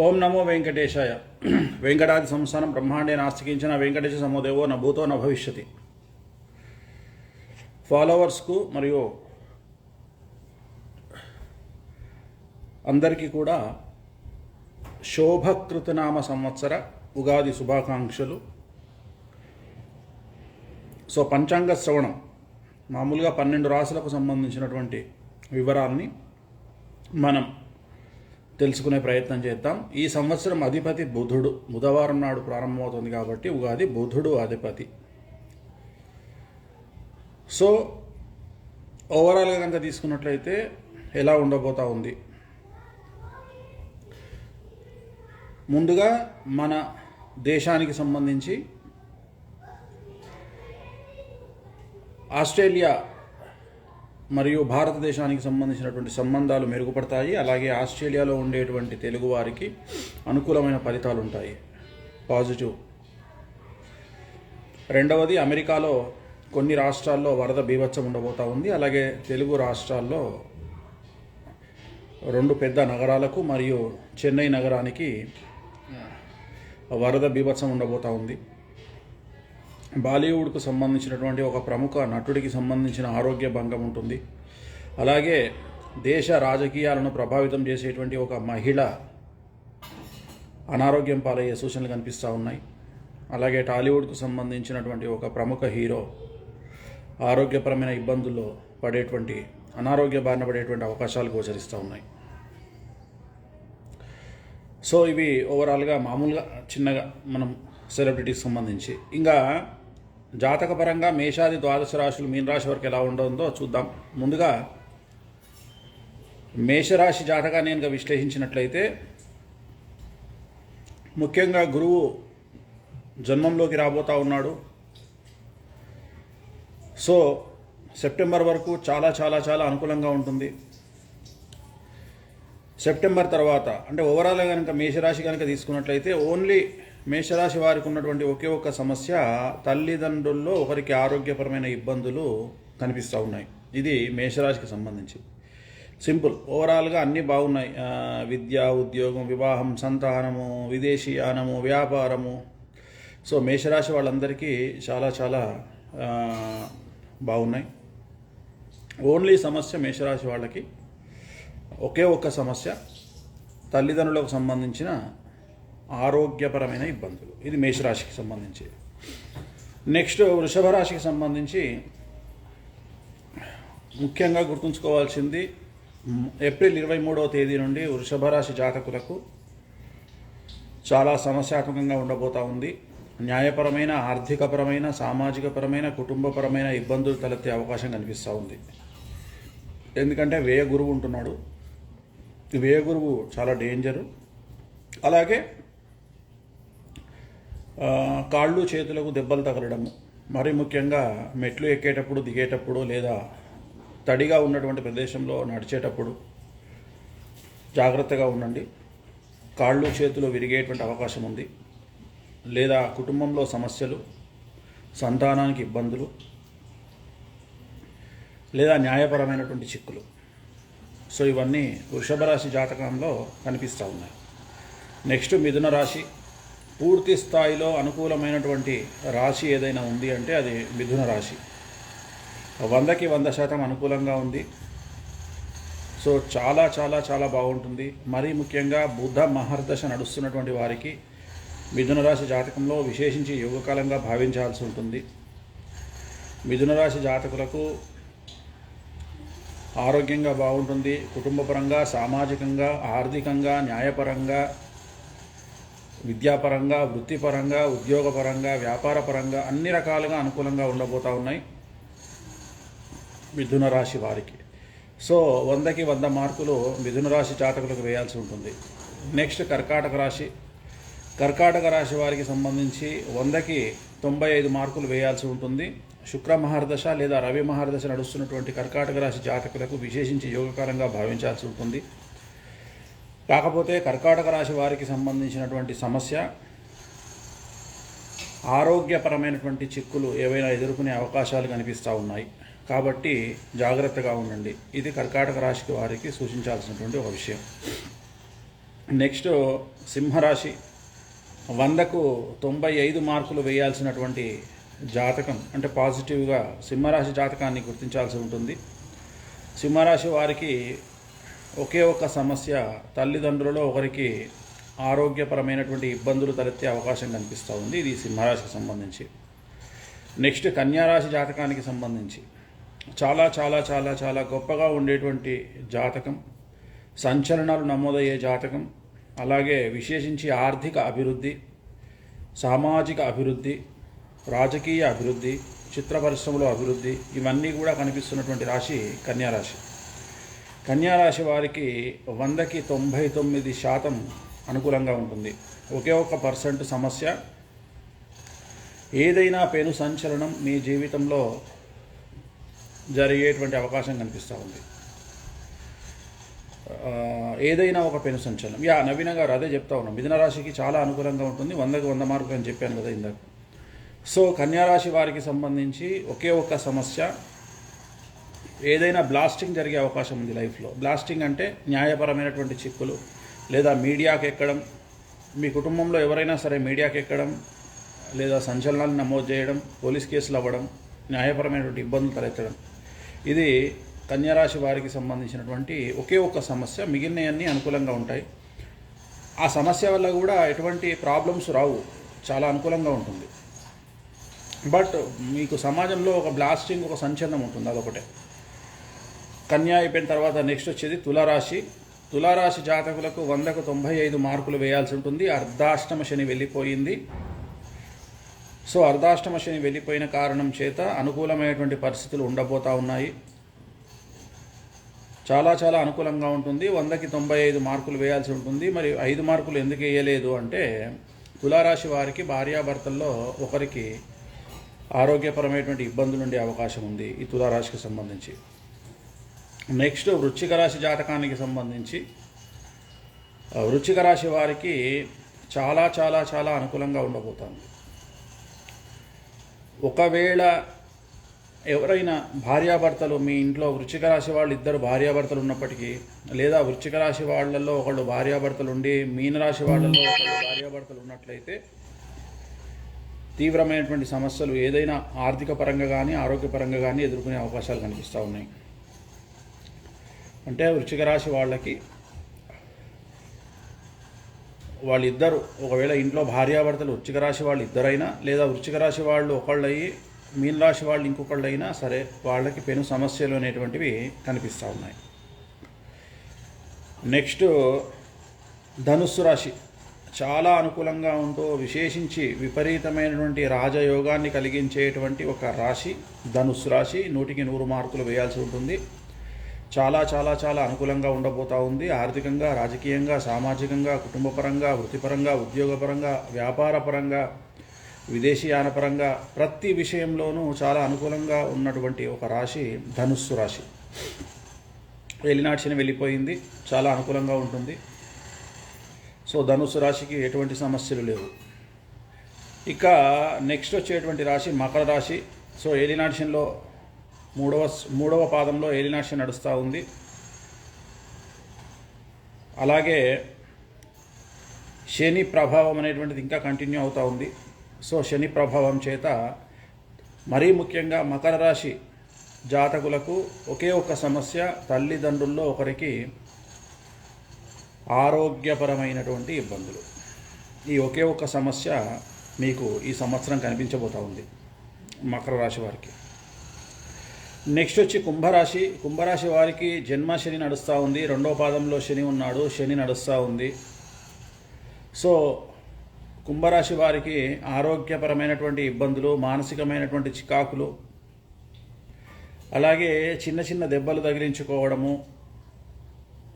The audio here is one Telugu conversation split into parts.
ఓం నమో వెంకటేశాయ. వెంకటాది సంస్థానం బ్రహ్మాండే నాస్తికించిన వెంకటేశ సమోదేవో నా భూతో నా భవిష్యతి. ఫాలోవర్స్కు మరియు అందరికీ కూడా శోభకృతనామ సంవత్సర ఉగాది శుభాకాంక్షలు. సో పంచాంగ శ్రవణం మామూలుగా పన్నెండు రాసులకు సంబంధించినటువంటి వివరాలని మనం తెలుసుకునే ప్రయత్నం చేద్దాం. ఈ సంవత్సరం అధిపతి బుధుడు. బుధవారం నాడు ప్రారంభమవుతుంది కాబట్టి ఉగాది బుధుడు అధిపతి. సో ఓవరాల్గా కనుక తీసుకున్నట్లయితే ఎలా ఉండబోతా ఉంది? ముందుగా మన దేశానికి సంబంధించి ఆస్ట్రేలియా మరియు భారతదేశానికి సంబంధించినటువంటి సంబంధాలు మెరుగుపడతాయి. అలాగే ఆస్ట్రేలియాలో ఉండేటువంటి తెలుగు వారికి అనుకూలమైన ఫలితాలు ఉంటాయి. పాజిటివ్. రెండవది అమెరికాలో కొన్ని రాష్ట్రాల్లో వరద బీభత్సం ఉండబోతా ఉంది. అలాగే తెలుగు రాష్ట్రాల్లో రెండు పెద్ద నగరాలకు మరియు చెన్నై నగరానికి వరద బీభత్సం ఉండబోతా ఉంది. బాలీవుడ్కు సంబంధించినటువంటి ఒక ప్రముఖ నటుడికి సంబంధించిన ఆరోగ్య భంగం ఉంటుంది. అలాగే దేశ రాజకీయాలను ప్రభావితం చేసేటువంటి ఒక మహిళ అనారోగ్యం పాలయ్యే సూచనలు కనిపిస్తూ ఉన్నాయి. అలాగే టాలీవుడ్కు సంబంధించినటువంటి ఒక ప్రముఖ హీరో ఆరోగ్యపరమైన ఇబ్బందుల్లో పడేటువంటి అనారోగ్య బారిన పడేటువంటి అవకాశాలు గోచరిస్తూ ఉన్నాయి. సో ఇవి ఓవరాల్గా మామూలుగా చిన్నగా మనం సెలబ్రిటీకి సంబంధించి. ఇంకా జాతకపరంగా మేషాది ద్వాదశ రాశులు మీన రాశి వరకు ఎలా ఉండవుందో చూద్దాం. ముందుగా మేషరాశి జాతకాన్ని కనుక విశ్లేషించినట్లయితే ముఖ్యంగా గురువు జన్మంలోకి రాబోతా ఉన్నాడు. సో సెప్టెంబర్ వరకు చాలా చాలా చాలా అనుకూలంగా ఉంటుంది. సెప్టెంబర్ తర్వాత అంటే ఓవరాల్గా కనుక మేషరాశి కనుక తీసుకున్నట్లయితే ఓన్లీ మేషరాశి వారికి ఉన్నటువంటి ఒకే ఒక్క సమస్య తల్లిదండ్రుల్లో ఒకరికి ఆరోగ్యపరమైన ఇబ్బందులు కనిపిస్తూ ఉన్నాయి. ఇది మేషరాశికి సంబంధించి సింపుల్ ఓవరాల్గా అన్నీ బాగున్నాయి. విద్య ఉద్యోగం వివాహం సంతానము విదేశీయానము వ్యాపారము. సో మేషరాశి వాళ్ళందరికీ చాలా చాలా బాగున్నాయి. ఓన్లీ సమస్య మేషరాశి వాళ్ళకి ఒకే ఒక్క సమస్య తల్లిదండ్రులకు సంబంధించిన ఆరోగ్యపరమైన ఇబ్బందులు. ఇది మేషరాశికి సంబంధించి. నెక్స్ట్ వృషభ రాశికి సంబంధించి ముఖ్యంగా గుర్తుంచుకోవాల్సింది ఏప్రిల్ ఇరవై మూడవ తేదీ నుండి వృషభ రాశి జాతకులకు చాలా సమస్యాత్మకంగా ఉండబోతా ఉంది. న్యాయపరమైన ఆర్థికపరమైన సామాజికపరమైన కుటుంబపరమైన ఇబ్బందులు తలెత్తే అవకాశం కనిపిస్తూ ఉంది. ఎందుకంటే వ్యయ గురువు ఉంటున్నాడు. వ్యయ గురువు చాలా డేంజరు అలాగే కాళ్ళు చేతులకు దెబ్బలు తగలడము. మరి ముఖ్యంగా మెట్లు ఎక్కేటప్పుడు దిగేటప్పుడు లేదా తడిగా ఉన్నటువంటి ప్రదేశంలో నడిచేటప్పుడు జాగ్రత్తగా ఉండండి. కాళ్ళు చేతులు విరిగేటువంటి అవకాశం ఉంది. లేదా కుటుంబంలో సమస్యలు సంతానానికి ఇబ్బందులు లేదా న్యాయపరమైనటువంటి చిక్కులు. సో ఇవన్నీ వృషభ రాశి జాతకంలో కనిపిస్తూ ఉన్నాయి. నెక్స్ట్ మిథున రాశి పూర్తి స్థాయిలో అనుకూలమైనటువంటి రాశి ఏదైనా ఉంది అంటే అది మిథున రాశి. వందకి వంద శాతం అనుకూలంగా ఉంది. సో చాలా చాలా చాలా బాగుంటుంది. మరీ ముఖ్యంగా బుధ మహర్దశ నడుస్తున్నటువంటి వారికి మిథున రాశి జాతకంలో విశేషించి యోగకాలంగా భావించాల్సి ఉంటుంది. మిథున రాశి జాతకులకు ఆరోగ్యంగా బాగుంటుంది. కుటుంబపరంగా సామాజికంగా ఆర్థికంగా న్యాయపరంగా విద్యాపరంగా వృత్తిపరంగా ఉద్యోగపరంగా వ్యాపారపరంగా అన్ని రకాలుగా అనుకూలంగా ఉండబోతా ఉన్నాయి మిథున రాశి వారికి. సో వందకి వంద మార్కులు మిథున రాశి జాతకులకు వేయాల్సి ఉంటుంది. నెక్స్ట్ కర్కాటక రాశి. కర్కాటక రాశి వారికి సంబంధించి వందకి తొంభై ఐదు మార్కులు వేయాల్సి ఉంటుంది. శుక్ర మహర్దశ లేదా రవి మహర్దశ నడుస్తున్నటువంటి కర్కాటక రాశి జాతకులకు విశేషించి యోగకారంగా భావించాల్సి ఉంటుంది. కాకపోతే కర్కాటక రాశి వారికి సంబంధించినటువంటి సమస్య ఆరోగ్యపరమైనటువంటి చిక్కులు ఏవైనా ఎదుర్కొనే అవకాశాలు కనిపిస్తూ ఉన్నాయి. కాబట్టి జాగ్రత్తగా ఉండండి. ఇది కర్కాటక రాశికి వారికి సూచించాల్సినటువంటి ఒక విషయం. నెక్స్ట్ సింహరాశి వందకు తొంభై ఐదు మార్కులు వేయాల్సినటువంటి జాతకం అంటే పాజిటివ్గా సింహరాశి జాతకాన్ని గుర్తించాల్సి ఉంటుంది. సింహరాశి వారికి ఒకే ఒక సమస్య తల్లిదండ్రులలో ఒకరికి ఆరోగ్యపరమైనటువంటి ఇబ్బందులు తలెత్తే అవకాశం కనిపిస్తూ ఉంది. ఇది సింహరాశికి సంబంధించి. నెక్స్ట్ కన్యారాశి జాతకానికి సంబంధించి. చాలా చాలా చాలా చాలా గొప్పగా ఉండేటువంటి జాతకం. సంచలనాలు నమోదయ్యే జాతకం. అలాగే విశేషించి ఆర్థిక అభివృద్ధి సామాజిక అభివృద్ధి రాజకీయ అభివృద్ధి చిత్ర పరిశ్రమలో అభివృద్ధి ఇవన్నీ కూడా కనిపిస్తున్నటువంటి రాశి కన్యారాశి. కన్యారాశి వారికి వందకి తొంభై తొమ్మిది శాతం అనుకూలంగా ఉంటుంది. ఒకే ఒక పర్సెంట్ సమస్య. ఏదైనా పెను సంచలనం మీ జీవితంలో జరిగేటువంటి అవకాశం కనిపిస్తూ ఉంది. ఏదైనా ఒక పెను సంచలనం. యా నవీన గారు అదే చెప్తా ఉన్నాం. మిథున రాశికి చాలా అనుకూలంగా ఉంటుంది. వందకి వంద మార్కులు అని చెప్పాను కదా ఇందాక. సో కన్యారాశి వారికి సంబంధించి ఒకే ఒక్క సమస్య. ఏదైనా బ్లాస్టింగ్ జరిగే అవకాశం ఉంది లైఫ్లో బ్లాస్టింగ్ అంటే న్యాయపరమైనటువంటి చిక్కులు లేదా మీడియాకి ఎక్కడం మీ కుటుంబంలో ఎవరైనా సరే మీడియాకి ఎక్కడం లేదా సంచలనాలు నమోదు చేయడం పోలీస్ కేసులు అవ్వడం న్యాయపరమైనటువంటి ఇబ్బందులు తలెత్తడం. ఇది కన్యారాశి వారికి సంబంధించినటువంటి ఒకే ఒక్క సమస్య మిగిలినవన్నీ అనుకూలంగా ఉంటాయి. ఆ సమస్య వల్ల కూడా ఎటువంటి ప్రాబ్లమ్స్ రావు. చాలా అనుకూలంగా ఉంటుంది. బట్ మీకు సమాజంలో ఒక బ్లాస్టింగ్ ఒక సంచలనం ఉంటుంది అదొకటే. కన్యా అయిపోయిన తర్వాత నెక్స్ట్ వచ్చేది తులారాశి. తులారాశి జాతకులకు వందకు తొంభై ఐదు మార్కులు వేయాల్సి ఉంటుంది. అర్ధాష్టమ శని వెళ్ళిపోయింది. సో అర్ధాష్టమ శని వెళ్ళిపోయిన కారణం చేత అనుకూలమైనటువంటి పరిస్థితులు ఉండబోతా ఉన్నాయి. చాలా చాలా అనుకూలంగా ఉంటుంది. వందకి తొంభై ఐదు మార్కులు వేయాల్సి ఉంటుంది. మరి ఐదు మార్కులు ఎందుకు వేయలేదు అంటే తులారాశి వారికి భార్యాభర్తల్లో ఒకరికి ఆరోగ్యపరమైనటువంటి ఇబ్బందులు ఉండే అవకాశం ఉంది ఈ తులారాశికి సంబంధించి. నెక్స్ట్ వృశ్చిక రాశి జాతకానికి సంబంధించి ఆ, వృశ్చిక రాశి వారికి చాలా చాలా చాలా అనుకూలంగా ఉండబోతుంది. ఒకవేళ ఎవరైనా భార్యాభర్తలు మీ ఇంట్లో వృశ్చిక రాశి వాళ్ళు ఇద్దరు భార్యాభర్తలు ఉన్నప్పటికీ లేదా వృశ్చిక రాశి వాళ్ళల్లో ఒకళ్ళు భార్యాభర్తలు ఉండి మీనరాశి వాళ్ళల్లో ఒకళ్ళు భార్యాభర్తలు ఉన్నట్లయితే తీవ్రమైనటువంటి సమస్యలు ఏదైనా ఆర్థిక పరంగా కానీ ఆరోగ్యపరంగా కానీ ఎదుర్కొనే అవకాశాలు కనిపిస్తూ ఉన్నాయి. అంటే వృశ్చిక రాశి వాళ్ళకి వాళ్ళిద్దరు ఒకవేళ ఇంట్లో భార్యాభర్తలు వృశ్చిక రాశి వాళ్ళు ఇద్దరైనా లేదా వృశ్చిక రాశి వాళ్ళు ఒకళ్ళయి అయ్యి మీన రాశి వాళ్ళు ఇంకొకళ్ళైనా సరే వాళ్ళకి పెను సమస్యలు అనేటువంటివి కనిపిస్తూ ఉన్నాయి. నెక్స్ట్ ధనుస్సు రాశి చాలా అనుకూలంగా ఉంటూ విశేషించి విపరీతమైనటువంటి రాజయోగాన్ని కలిగించేటువంటి ఒక రాశి ధనుస్సు రాశి. నూటికి నూరు మార్కులు వేయాల్సి ఉంటుంది. చాలా చాలా చాలా అనుకూలంగా ఉండబోతా ఉంది. ఆర్థికంగా రాజకీయంగా సామాజికంగా కుటుంబపరంగా వృత్తిపరంగా ఉద్యోగపరంగా వ్యాపారపరంగా విదేశీయానపరంగా ప్రతి విషయంలోనూ చాలా అనుకూలంగా ఉన్నటువంటి ఒక రాశి ధనుస్సు రాశి. ఏలినాడ్చిన వెళ్ళిపోయింది. చాలా అనుకూలంగా ఉంటుంది. సో ధనుస్సు రాశికి ఎటువంటి సమస్యలు లేవు. ఇక నెక్స్ట్ వచ్చేటువంటి రాశి మకర రాశి. సో ఏలినాడ్షన్లో మూడవ మూడవ పాదంలో ఏలినాడ్షన్ నడుస్తూ ఉంది. అలాగే శని ప్రభావం అనేటువంటిది ఇంకా కంటిన్యూ అవుతూ ఉంది. సో శని ప్రభావం చేత మరీ ముఖ్యంగా మకర రాశి జాతకులకు ఒకే ఒక సమస్య తల్లిదండ్రుల్లో ఒకరికి ఆరోగ్యపరమైనటువంటి ఇబ్బందులు. ఈ ఒకే ఒక సమస్య మీకు ఈ సంవత్సరం కనిపించబోతా ఉంది మకర రాశి వారికి. నెక్స్ట్ వచ్చి కుంభరాశి. కుంభరాశి వారికి జన్మ శని నడుస్తూ ఉంది. రెండో పాదంలో శని ఉన్నాడు. శని నడుస్తూ ఉంది. సో కుంభరాశి వారికి ఆరోగ్యపరమైనటువంటి ఇబ్బందులు మానసికమైనటువంటి చికాకులు అలాగే చిన్న చిన్న దెబ్బలు తగిలించుకోవడము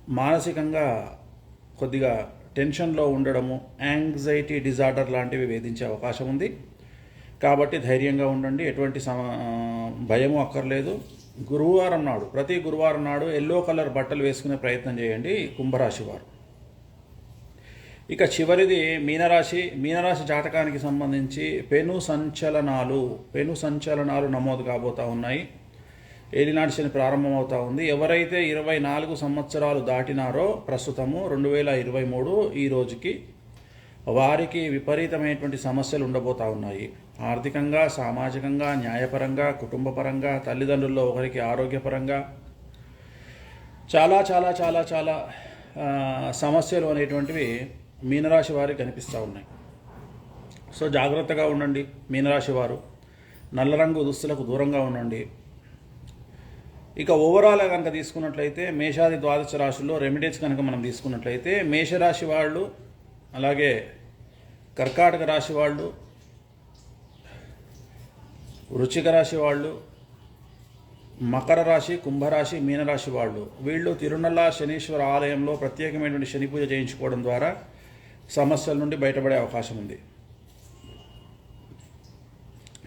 మానసికంగా కొద్దిగా టెన్షన్లో ఉండడము యాంగ్జైటీ డిజార్డర్ లాంటివి వేధించే అవకాశం ఉంది. కాబట్టి ధైర్యంగా ఉండండి. ఎటువంటి సమ భయము అక్కర్లేదు. గురువారం నాడు ప్రతి గురువారం నాడు ఎల్లో కలర్ బట్టలు వేసుకునే ప్రయత్నం చేయండి కుంభరాశి వారు. ఇక చివరిది మీనరాశి. మీనరాశి జాతకానికి సంబంధించి పెను సంచలనాలు పెను సంచలనాలు నమోదు కాబోతూ ఉన్నాయి. ఏలినాటి శని ప్రారంభమవుతా ఉంది. ఎవరైతే ఇరవై నాలుగు సంవత్సరాలు దాటినారో ప్రస్తుతము రెండు వేల ఇరవై మూడు ఈ రోజుకి వారికి విపరీతమైనటువంటి సమస్యలు ఉండబోతా ఉన్నాయి. ఆర్థికంగా సామాజికంగా న్యాయపరంగా కుటుంబపరంగా తల్లిదండ్రుల్లో ఒకరికి ఆరోగ్యపరంగా చాలా చాలా చాలా చాలా సమస్యలు అనేటువంటివి మీనరాశి వారికి కనిపిస్తూ ఉన్నాయి. సో జాగ్రత్తగా ఉండండి మీనరాశి వారు. నల్ల రంగు దుస్తులకు దూరంగా ఉండండి. ఇక ఓవరాల్ కనుక తీసుకున్నట్లయితే మేషాది ద్వాదశ రాశుల్లో రెమెడీస్ కనుక మనం తీసుకున్నట్లయితే మేషరాశి వాళ్ళు అలాగే కర్కాటక రాశి వాళ్ళు వృశ్చిక రాశి వాళ్ళు మకర రాశి కుంభరాశి మీనరాశి వాళ్ళు వీళ్ళు తిరునల్ల శనీశ్వర ఆలయంలో ప్రత్యేకమైనటువంటి శని పూజ చేయించుకోవడం ద్వారా సమస్యల నుండి బయటపడే అవకాశం ఉంది.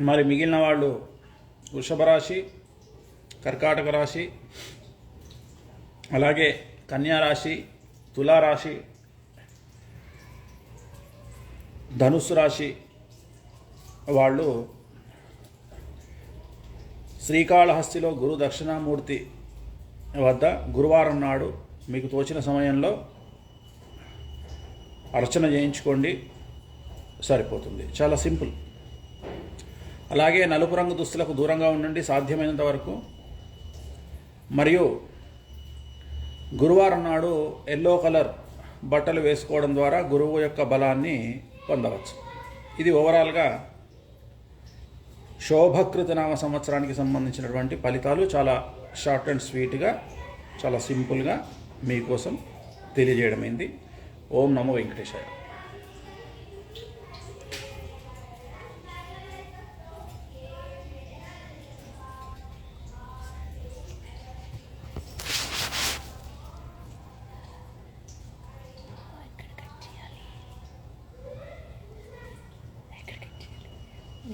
మరి మిగిలిన వాళ్ళు వృషభ రాశి కర్కాటక రాశి అలాగే కన్యా రాశి తులారాశి ధనుస్సు రాశి వాళ్ళు శ్రీకాళహస్తిలో గురు దక్షిణామూర్తి వద్ద గురువారం నాడు మీకు తోచిన సమయంలో అర్చన చేయించుకోండి. సరిపోతుంది. చాలా సింపుల్. అలాగే నలుపు రంగు దుస్తులకు దూరంగా ఉండండి. సాధ్యమైనంత వరకు. మరియు గురువారం నాడు ఎల్లో కలర్ బట్టలు వేసుకోవడం ద్వారా గురువు యొక్క బలాన్ని పొందవచ్చు. ఇది ఓవరాల్గా శోభకృత నామ సంవత్సరానికి సంబంధించినటువంటి ఫలితాలు చాలా షార్ట్ అండ్ స్వీట్గా చాలా సింపుల్గా మీకోసం తెలియజేయడమైంది. ఓం నమో వెంకటేశాయ.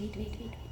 wait, wait, wait.